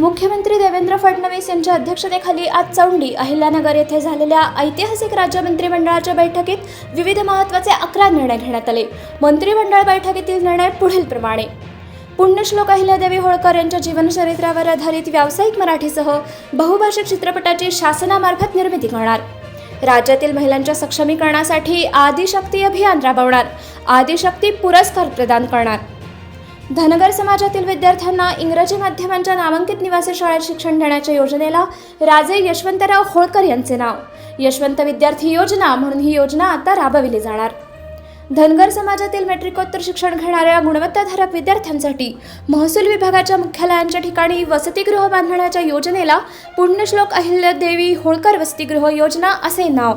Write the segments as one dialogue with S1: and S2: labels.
S1: मुख्यमंत्री देवेंद्र फडणवीस यांच्या अध्यक्षतेखाली आज चौंडी अहिल्यानगर येथे झालेल्या ऐतिहासिक राज्य मंत्रिमंडळाच्या बैठकीत विविध महत्त्वाचे अकरा निर्णय घेण्यात आले मंत्रिमंडळ बैठकीतील निर्णय पुढील प्रमाणे पुण्यश्लोक अहिल्यादेवी होळकर यांच्या जीवनचरित्रावर आधारित व्यावसायिक मराठीसह बहुभाषिक चित्रपटाची शासनामार्फत निर्मिती करणार राज्यातील महिलांच्या सक्षमीकरणासाठी आदिशक्ती अभियान राबवणार आदिशक्ती पुरस्कार प्रदान करणार धनगर समाजातील विद्यार्थ्यांना इंग्रजी माध्यमांच्या नामांकित निवासी शाळेत शिक्षण देण्याच्या योजनेला राजे यशवंतराव होळकर यांचे नाव यशवंत विद्यार्थी योजना म्हणून ही योजना आता राबविली जाणार धनगर समाजातील मेट्रिकोत्तर शिक्षण घेणाऱ्या गुणवत्ताधारक विद्यार्थ्यांसाठी महसूल विभागाच्या मुख्यालयांच्या ठिकाणी वसतिगृह बांधण्याच्या योजनेला पुण्यश्लोक अहिल्यादेवी होळकर वसतिगृह योजना असे नाव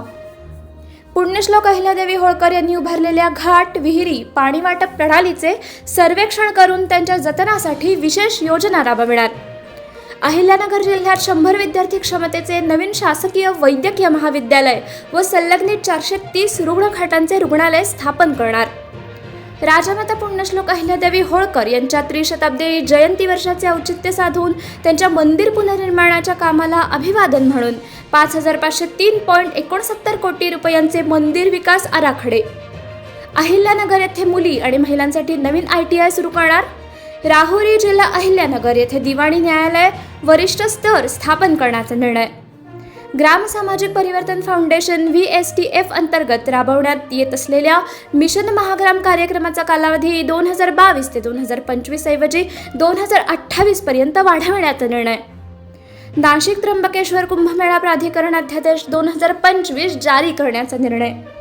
S1: पुण्यश्लोक अहिल्यादेवी होळकर यांनी उभारलेल्या घाट विहिरी पाणी वाटप प्रणालीचे सर्वेक्षण करून त्यांच्या जतनासाठी विशेष योजना राबविणार अहिल्यानगर जिल्ह्यात शंभर विद्यार्थी क्षमतेचे नवीन शासकीय वैद्यकीय महाविद्यालय व संलग्नित चारशे तीस रुग्णखाटांचे रुग्णालय स्थापन करणार राजमाता पुण्यश्लोक अहिल्यादेवी होळकर यांच्या त्रिशताब्दी जयंती वर्षाचे औचित्य साधून त्यांच्या मंदिर पुनर्निर्माणाच्या कामाला अभिवादन म्हणून पाच हजार पाचशे तीन पॉईंट एकोणसत्तर कोटी रुपयांचे मंदिर विकास आराखडे अहिल्यानगर येथे मुली आणि महिलांसाठी नवीन आय टी आय सुरू करणार राहुरी जिल्हा अहिल्यानगर येथे दिवाणी न्यायालय वरिष्ठ स्तर स्थापन करण्याचा निर्णय ग्राम सामाजिक परिवर्तन foundation V S T F अंतर्गत राबवण्यात येत असलेल्या मिशन महाग्राम कार्यक्रमाचा कालावधी दोन हजार बावीस ते दोन हजार पंचवीस ऐवजी दोन हजार अठ्ठावीस पर्यंत वाढवण्याचा निर्णय नाशिक त्र्यंबकेश्वर कुंभमेळा प्राधिकरण अध्यादेश दोन हजार पंचवीस जारी करण्याचा निर्णय